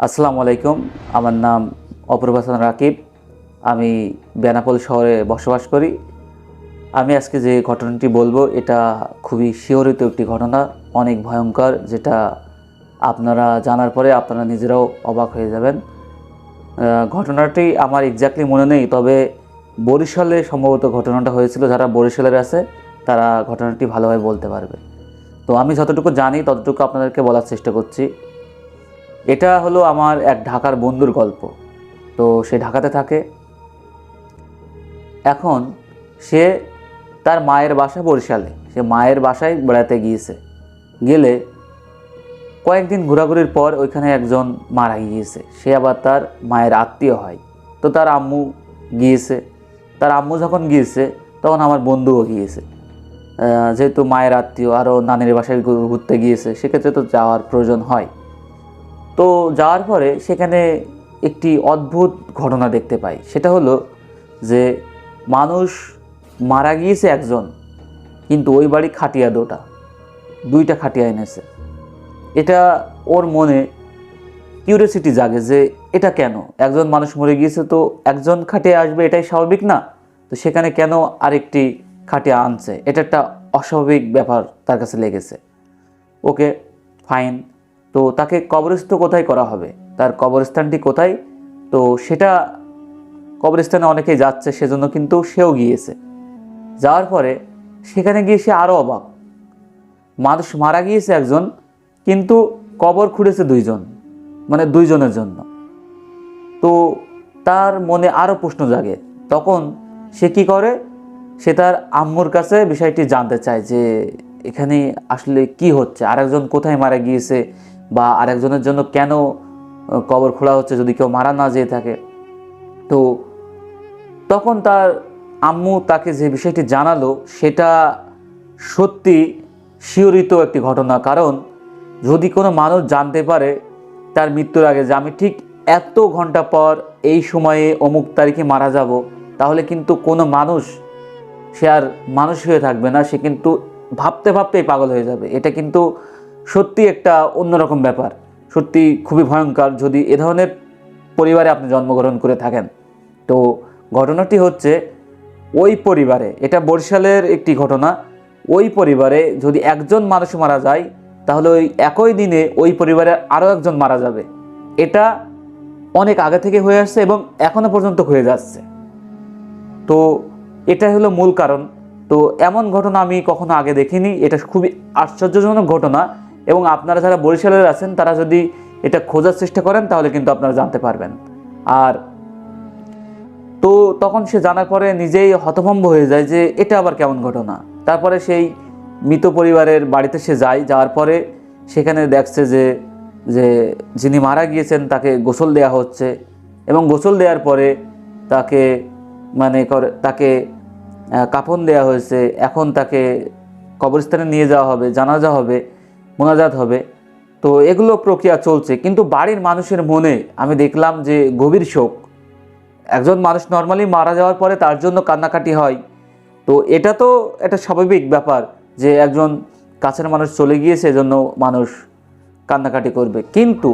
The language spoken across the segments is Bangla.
আসসালামু আলাইকুম। আমার নাম অপূর্ব হাসান রাকিব। আমি বেনাপোল শহরে বসবাস করি। আমি আজকে যে ঘটনাটি বলব, এটা খুবই শিহরিত একটি ঘটনা, অনেক ভয়ঙ্কর, যেটা আপনারা জানার পরে আপনারা নিজেরাও অবাক হয়ে যাবেন। ঘটনাটি আমার এক্স্যাক্টলি মনে নেই, তবে বরিশালে সম্ভবত ঘটনাটা হয়েছিল, যারা বরিশালের আছে, তারা ঘটনাটি ভালোভাবে বলতে পারবে। তো আমি যতটুকু জানি, ততটুকু আপনাদেরকে বলার চেষ্টা করছি। এটা হলো আমার এক ঢাকার বন্ধুর গল্প। তো সে ঢাকাতে থাকে। এখন সে তার মায়ের বাসা বরিশালে। সে মায়ের বাসায় বেড়াতে গিয়েছে। গেলে কয়েকদিন ঘোরাঘুরির পর ওইখানে একজন মারা গিয়েছে। সে আবার তার মায়ের আত্মীয় হয়। তো তার আম্মু গিয়েছে। তার আম্মু যখন গিয়েছে, তখন আমার বন্ধুও গিয়েছে। যেহেতু মায়ের আত্মীয়, আরও নানির বাসায় ঘুরতে গিয়েছে, সেক্ষেত্রে তো যাওয়ার প্রয়োজন হয়। তো যাওয়ার পরে সেখানে একটি অদ্ভুত ঘটনা দেখতে পাই। সেটা হলো যে মানুষ মারা গিয়েছে একজন, কিন্তু ওই বাড়ি খাটিয়া দুটা, দুইটা খাটিয়া এনেছে। এটা ওর মনে কিউরিয়াসিটি জাগে যে এটা কেন? একজন মানুষ মরে গিয়েছে তো একজন খাটিয়ে আসবে এটাই স্বাভাবিক না? তো সেখানে কেন আরেকটি খাটিয়া আনছে? এটা একটা অস্বাভাবিক ব্যাপার তার কাছে লেগেছে। ওকে ফাইন তো তাকে কবরস্থ কোথায় করা হবে? তার কবরস্থানটি কোথায়? তো সেটা কবরস্থানে অনেকেই যাচ্ছে, সেজন্য কিন্তু সেও গিয়েছে। যাওয়ার পরে সেখানে গিয়ে সে আরও অবাক। মানুষ মারা গিয়েছে একজন, কিন্তু কবর খুঁড়েছে দুইজন মানে দুইজনের জন্য। তো তার মনে আরও প্রশ্ন জাগে, তখন সে কি করে? সে তার আম্মুর কাছে বিষয়টি জানতে চায় যে এখানে আসলে কি হচ্ছে? আরেকজন কোথায় মারা গিয়েছে? বা আরেকজনের জন্য কেন কবর খোলা হচ্ছে যদি কেউ মারা না যেয়ে থাকে? তো তখন তার আম্মু তাকে যে বিষয়টি জানালো, সেটা সত্যি শিওরিত একটি ঘটনা। কারণ যদি কোনো মানুষ জানতে পারে তার মৃত্যুর আগে যে আমি ঠিক এত ঘণ্টা পর এই সময়ে অমুক তারিখে মারা যাব, তাহলে কিন্তু কোনো মানুষ সে আর মানুষ হয়ে থাকবে না, সে কিন্তু ভাবতে ভাবতেই পাগল হয়ে যাবে। এটা কিন্তু সত্যি একটা অন্যরকম ব্যাপার। সত্যি খুবই ভয়ঙ্কর যদি এ ধরনের পরিবারে আপনি জন্মগ্রহণ করে থাকেন। তো ঘটনাটি হচ্ছে, ওই পরিবারে, এটা বরিশালের একটি ঘটনা, ওই পরিবারে যদি একজন মানুষ মারা যায়, তাহলে ওই একই দিনে ওই পরিবারের আরও একজন মারা যাবে। এটা অনেক আগে থেকে হয়ে আসছে এবং এখনও পর্যন্ত হয়ে যাচ্ছে। তো এটাই হলো মূল কারণ। তো এমন ঘটনা আমি কখনো আগে দেখিনি। এটা খুবই আশ্চর্যজনক ঘটনা। এবং আপনারা যারা বরিশালের আছেন, তারা যদি এটা খোঁজার চেষ্টা করেন, তাহলে কিন্তু আপনারা জানতে পারবেন। আর তো তখন সে জানার পরে নিজেই হতভম্ব হয়ে যায় যে, এটা আবার কেমন ঘটনা? তারপরে সেই মৃত পরিবারের বাড়িতে সে যায়, যাওয়ার পরে সেখানে দেখছে যে যে যিনি মারা গিয়েছেন, তাকে গোসল দেওয়া হচ্ছে। এবং গোসল দেওয়ার পরে তাকে মানে করে, তাকে কাফন দেওয়া হয়েছে। এখন তাকে কবরস্থানে নিয়ে যাওয়া হবে, জানাজা হবে। মোনাজাত হবে। তো এগুলো প্রক্রিয়া চলছে, কিন্তু বাড়ির মানুষের মনে আমি দেখলাম যে গভীর শোক। একজন মানুষ নর্মালি মারা যাওয়ার পরে তার জন্য কান্নাকাটি হয়। তো এটা তো একটা স্বাভাবিক ব্যাপার যে একজন কাছের মানুষ চলে গিয়েছে এজন্য মানুষ কান্নাকাটি করবে। কিন্তু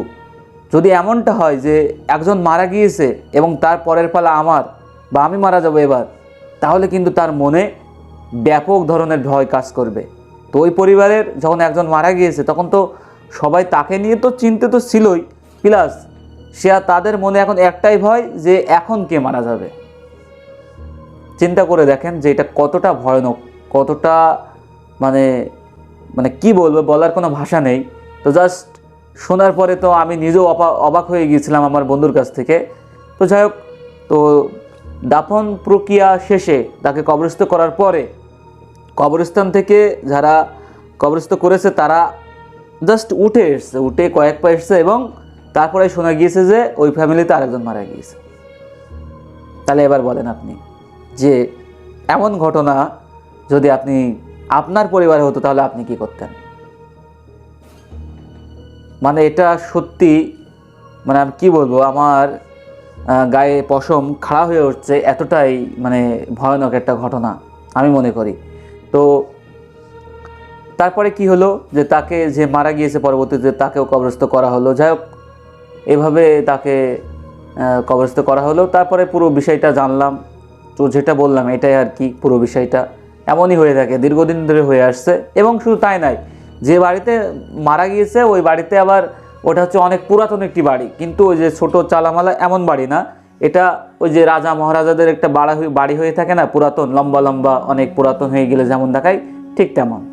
যদি এমনটা হয় যে একজন মারা গিয়েছে এবং তার পরের পালা আমার বা আমি মারা যাব এবার, তাহলে কিন্তু তার মনে ব্যাপক ধরনের ভয় কাজ করবে। তো ওই পরিবারের যখন একজন মারা গিয়েছে, তখন তো সবাই তাকে নিয়ে তো চিন্তিত ছিলই। প্লাস সে আর তাদের মনে এখন একটাই ভয় যে এখন কে মারা যাবে। চিন্তা করে দেখেন যে এটা কতটা ভয়ানক, কতটা মানে মানে কি বলব, বলার কোনো ভাষা নেই। তো জাস্ট শোনার পরে তো আমি নিজেও অবাক হয়ে গিয়েছিলাম আমার বন্ধুর কাছ থেকে। তো যাই হোক, তো দাফন প্রক্রিয়া শেষে তাকে কবরস্থ করার পরে কবরস্থান থেকে যারা কবরস্থ করেছে, তারা জাস্ট উঠে এসছে, উঠে কয়েক পা এসছে এবং তারপরে শোনা গিয়েছে যে ওই ফ্যামিলিতে আরেকজন মারা গিয়েছে। তাহলে এবার বলেন আপনি যে এমন ঘটনা যদি আপনি, আপনার পরিবারে হতো, তাহলে আপনি কি করতেন? মানে এটা সত্যি মানে আমি কি বলব, আমার গায়ে পশম খাড়া হয়ে উঠছে, এতটাই মানে ভয়ানক একটা ঘটনা আমি মনে করি। তো তারপরে কি হলো যে তাকে যে মারা গিয়েছে পরবর্তীতে তাকেও কবরস্থ করা হলো। যাই হোক, এভাবে তাকে কবরস্থ করা হলো। তারপরে পুরো বিষয়টা জানলাম। তো যেটা বললাম, এটাই আর কি পুরো বিষয়টা। এমনই হয়ে থাকে, দীর্ঘদিন ধরে হয়ে আসছে। এবং শুধু তাই নয়, যে বাড়িতে মারা গিয়েছে, ওই বাড়িতে আবার ওটা হচ্ছে অনেক পুরাতন একটি বাড়ি। কিন্তু ওই যে ছোটো চালামালা এমন বাড়ি না এটা ওই যে রাজা মহারাজাদের একটা বাড়া বাড়ি হয়ে থাকে না? পুরাতন, লম্বা লম্বা, অনেক পুরাতন হয়ে গেলে যেমন দেখায়, ঠিক তেমন।